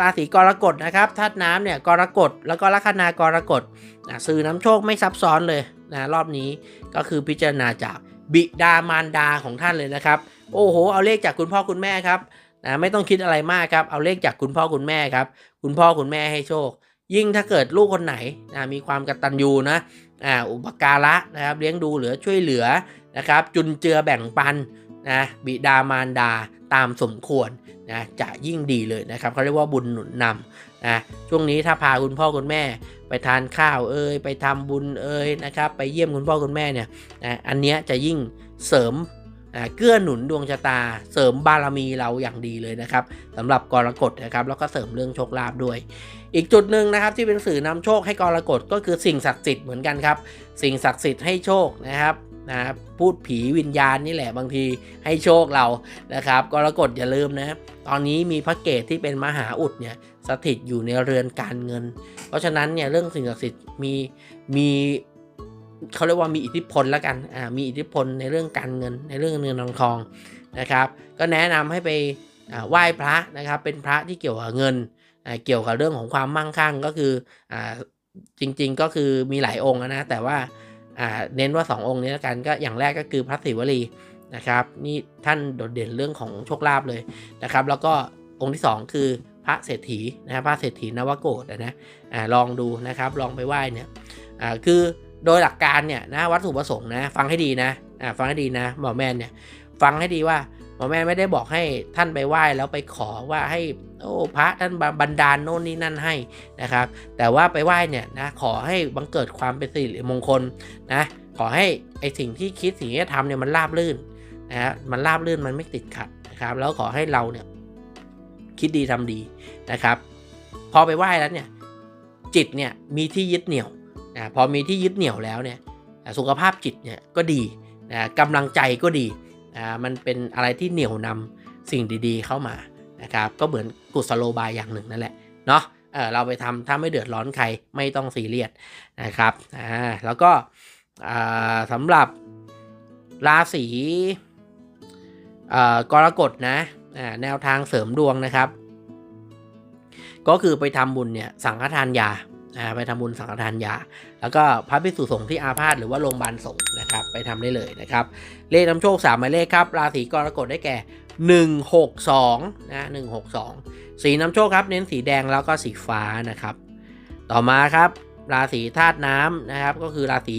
ราศีกรกฎนะครับธาตุน้ำเนี่ยกรกฎแล้วก็ลัคนากรกฎนะสื่อน้ำโชคไม่ซับซ้อนเลยนะรอบนี้ก็คือพิจารณาจากบิดามารดาของท่านเลยนะครับ โอ้โห เอาเลขจากคุณพ่อคุณแม่ครับนะไม่ต้องคิดอะไรมากครับ เอาเลขจากคุณพ่อคุณแม่ครับ คุณพ่อคุณแม่ให้โชค ยิ่งถ้าเกิดลูกคนไหนนะมีความกตัญญูนะอ่าอุปการะนะครับเลี้ยงดูเหลือช่วยเหลือนะครับจุนเจือแบ่งปัน นะบิดามารดาตามสมควรนะจะยิ่งดีเลยนะครับเขาเรียกว่าบุญหนุนนำนะช่วงนี้ถ้าพาคุณพ่อคุณแม่ไปทานข้าวเอ่ยไปทำบุญเอ่ยนะครับไปเยี่ยมคุณพ่อคุณแม่เนี่ยนะอันเนี้ยจะยิ่งเสริมอ่าเกื้อหนุนดวงชะตา เสริมบารมีเราอย่างดีเลยนะครับสำหรับกรกฎนะครับแล้วก็เสริมเรื่องโชคลาภด้วย อีกจุดหนึ่งนะครับที่เป็นสื่อนำโชคให้กรกฎก็คือสิ่งศักดิ์สิทธิ์เหมือนกันครับ สิ่งศักดิ์สิทธิ์ให้โชคนะครับ นะพูดผีวิญญาณนี่แหละบางทีให้โชคเรานะครับกรกฎอย่าลืมนะตอนนี้มีพระเกตที่เป็นมหาอุดเนี่ยสถิตอยู่ในเรือนการเงิน เพราะฉะนั้นเนี่ยเรื่องสิ่งศักดิ์สิทธิ์มีมีเขาเรียกว่ามีอิทธิพลแล้วกันอ่ามีอิทธิพลในเรื่องการเงิน ในเรื่องเงินทองทองนะครับก็แนะนำให้ไปไหว้พระนะครับเป็นพระที่เกี่ยวกับเงินเกี่ยวกับเรื่องของความมั่งคั่งก็คืออจริงๆก็คือมีหลายองค์นะแต่ว่า เน้นว่า 2 องค์นี้แล้วกันก็อย่างแรกก็คือพระศิวลีนะครับนี่ท่านโดดเด่นเรื่องของโชคลาภเลยนะครับ แล้วก็องค์ที่ 2 คือพระเศรษฐีนะพระเศรษฐีนวโกดนะอ่าลองดูนะครับลองไปไหว้เนี่ยอ่าคือโดยหลักการเนี่ยนะวัตถุประสงค์นะฟังให้ดีนะอ่าฟังให้ดีนะหมอแมนเนี่ยฟังให้ดีว่า หมอแมนไม่ได้บอกให้ท่านไปไหว้แล้วไปขอว่าให้โอ้พระท่านบันดาลโน่นนี่นั่นให้นะครับ แต่ว่าไปไหว้เนี่ยนะขอให้บังเกิดความเป็นสิริมงคลนะขอให้ไอสิ่งที่คิดสิ่งที่ทำเนี่ยมันราบรื่นนะฮะมันราบรื่นมันไม่ติดขัดนะครับ แล้วขอให้เราเนี่ยคิดดีทำดีนะครับ พอไปไหว้แล้วเนี่ยจิตเนี่ยมีที่ยึดเหนี่ยวนะพอมีที่ยึดเหนี่ยวแล้วเนี่ยสุขภาพจิตเนี่ยก็ดีนะกำลังใจก็ดี นะมันเป็นอะไรที่เหนี่ยวนำสิ่งดีๆเข้ามานะครับก็เหมือนกุศโลบายอย่างหนึ่งนั่นแหละเนาะเออเราไปทำถ้าไม่เดือดร้อนใครไม่ต้องซีเรียสนะครับอ่าแล้วก็อ่าสำหรับราศีกรกฎนะแนวทางเสริมดวงนะครับ ก็คือไปทำบุญเนี่ยสังฆทานยาไปทำบุญสังฆทานยา แล้วก็พระภิกษุสงฆ์ที่อาพาธหรือว่าโรงพยาบาลสงฆ์ นะครับไปทำได้เลยนะครับ เลขนำโชค3หมายเลขครับราศีกรกฎได้แก่ 162นะ162 สีน้ำโชคครับเน้นสีแดงแล้วก็สีฟ้านะครับ ต่อมาครับ ราศีธาตุน้ำนะครับก็คือราศี